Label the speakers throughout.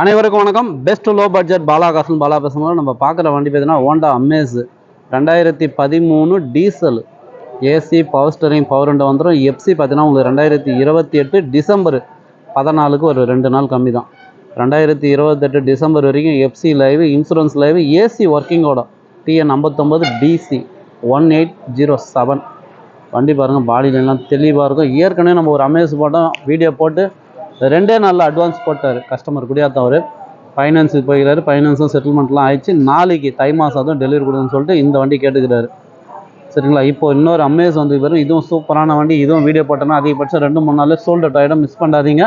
Speaker 1: அனைவருக்கும் வணக்கம். Best low budget பாலாகாசன் பாலா பேசும்போது நம்ம பார்க்குற வண்டி பார்த்தீங்கன்னா ஹோண்டா அமேஸ் ரெண்டாயிரத்தி பதிமூணு diesel AC power steering power ரெண்டு வந்துடும் எஃப்சி பார்த்தீங்கன்னா உங்களுக்கு ரெண்டாயிரத்தி இருபத்தி எட்டு டிசம்பர் பதினாலுக்கு ஒரு ரெண்டு நாள் கம்மி தான். ரெண்டாயிரத்தி இருபத்தெட்டு டிசம்பர் வரைக்கும் FC live insurance live AC ஒர்க்கிங்கோட TN ஐம்பத்தொம்பது DC one eight zero seven வண்டி பாருங்கள் பாடியிலலாம் தெளிவாக இருக்கும். ஏற்கனவே நம்ம ஒரு அமேஸ் போட்டோம். வீடியோ போட்டு ரெண்டே நாளில் அட்வான்ஸ் போட்டார் கஸ்டமர் குடியாத்தவர் ஃபைனான்ஸுக்கு போய்கிறாரு ஃபைனான்ஸும் செட்டில்மெண்ட்லாம் ஆயிடுச்சு. நாளைக்கு தை மாதம் அதுவும் டெலிவரி கொடுன்னு சொல்லிட்டு இந்த வண்டி கேட்டுக்கிறாரு. சரிங்களா? இப்போ இன்னொரு அமேஸ் வந்து பாரு இதுவும் சூப்பரான வண்டி இதுவும் வீடியோ போட்டோன்னா அதிகபட்சம் ரெண்டு மூணு நாள் சோல்ட் அவுட் ஆகிடும் மிஸ் பண்ணாதீங்க.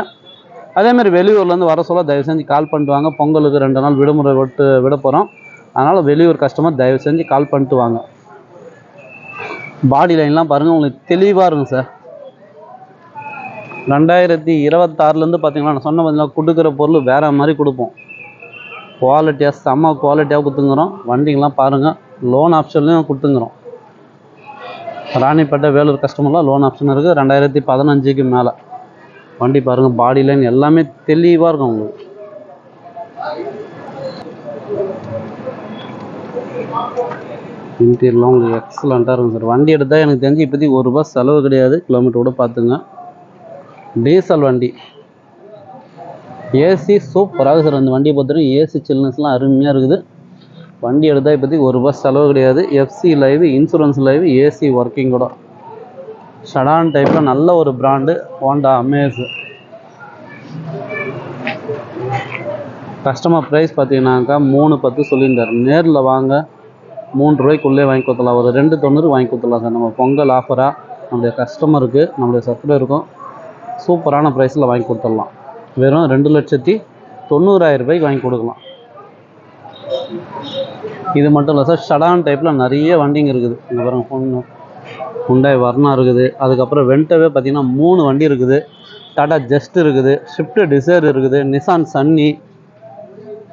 Speaker 1: அதேமாதிரி வெளியூர்லேருந்து வர சொல்ல தயவு செஞ்சு கால் பண்ணிட்டு வாங்க. பொங்கலுக்கு ரெண்டு நாள் விடுமுறை விட்டு விட போகிறோம் அதனால் வெளியூர் கஸ்டமர் தயவு செஞ்சு கால் பண்ணிட்டு வாங்க. பாடி லைன்லாம் பாருங்கள் உங்களுக்கு தெளிவாக இருக்கும் சார் ரெண்டாயிரத்தி இருபத்தாறுலேருந்து பார்த்தீங்கன்னா நான் சொன்ன பார்த்தீங்கன்னா கொடுக்குற பொருள் வேறு மாதிரி கொடுப்போம். குவாலிட்டியாக செம்ம குவாலிட்டியாக கொடுத்துங்கிறோம். வண்டிங்கெலாம் பாருங்கள் லோன் ஆப்ஷன்லையும் கொடுத்துங்கிறோம். ராணிப்பேட்டை வேலூர் கஸ்டமர்லாம் லோன் ஆப்ஷன் இருக்குது ரெண்டாயிரத்தி பதினஞ்சுக்கு மேலே. வண்டி பாருங்கள் பாடி லைன் எல்லாமே தெளிவாக இருக்கும் உங்களுக்கு. இன்டீரியர்லாம் உங்களுக்கு எக்ஸலண்ட்டாக இருக்கும் சார் வண்டி எடுத்தால் எனக்கு தெரிஞ்சு இப்போதைக்கு ஒரு ரூபா செலவு கிடையாது. கிலோமீட்டர் கூட பார்த்துங்க. டீசல் வண்டி. ஏசி சூப்பராக சார் அந்த வண்டியை பொறுத்தவரைக்கும் ஏசி சில்னஸ்லாம் அருமையாக இருக்குது. வண்டி எடுத்தால் இப்போதைக்கு ஒரு ரூபா செலவு கிடையாது. FC live insurance live AC working கூட. ஷடான் டைப்பில் நல்ல ஒரு brand Honda Amaze customer price பார்த்தீங்கன்னாக்கா மூணு பத்து சொல்லியிருந்தார். நேரில் வாங்க மூணு ரூபாய்க்குள்ளே வாங்கி கொடுத்துடலாம். ஒரு ரெண்டு தொண்ணூறு வாங்கி கொடுத்துடலாம் சார் நம்ம பொங்கல் ஆஃபராக நம்மளுடைய கஸ்டமருக்கு நம்முடைய சப்ளையருக்கும் சூப்பரான ப்ரைஸில் வாங்கி கொடுத்துடலாம். வெறும் ரெண்டு லட்சத்தி தொண்ணூறாயிரம் ரூபாய்க்கு வாங்கி கொடுக்கலாம். இது மட்டும் இல்லை சார் ஷடான் டைப்பில் நிறைய வண்டிங்க இருக்குது. இங்கே பாருங்கள் ஹோண்டா ஹுண்டாய் வர்ணா இருக்குது. அதுக்கப்புறம் வெண்டவே பார்த்திங்கன்னா மூணு வண்டி இருக்குது. டாடா ஜஸ்ட் இருக்குது. ஷிஃப்ட் டிசைர் இருக்குது. நிசான் சன்னி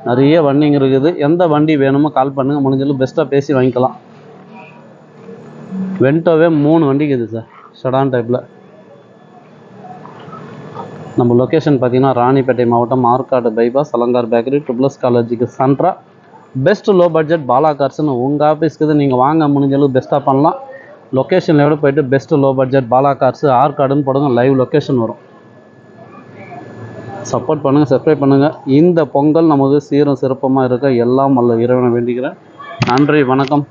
Speaker 1: நிறைய வண்டிங்க இருக்குது. எந்த வண்டி வேணுமோ கால் பண்ணுங்கள் முடிஞ்சாலும் பெஸ்ட்டாக பேசி வாங்கிக்கலாம். வென்டோவே மூணு வண்டி இருக்குது சார் ஷடான் டைப்பில் நம்ம லொக்கேஷன் பார்த்தீங்கன்னா ராணிப்பேட்டை மாவட்டம் ஆற்காடு பைபாஸ் அலங்கார் பேக்கரி ட்ரிபிள்ஸ் காலேஜுக்கு சென்ட்ரா பெஸ்ட் லோ பட்ஜெட் பாலா கார்ஸ்னு உங்கள் ஆஃபீஸ்க்கு நீங்கள் வாங்க முடிஞ்ச அளவுக்கு பெஸ்ட்டாக பண்ணலாம். லொக்கேஷனில் விட போயிட்டு best low budget Bala cars ஆற்காடுன்னு போடுங்க லைவ் லொக்கேஷன் வரும். சப்போர்ட் பண்ணுங்கள் சப்ஸ்கிரைப் பண்ணுங்கள் இந்த பொங்கல் நமக்கு சீரும் சிறப்பமாக இருக்க எல்லாம் வல்ல இறைவனை வேண்டிக்கிறேன். நன்றி வணக்கம்.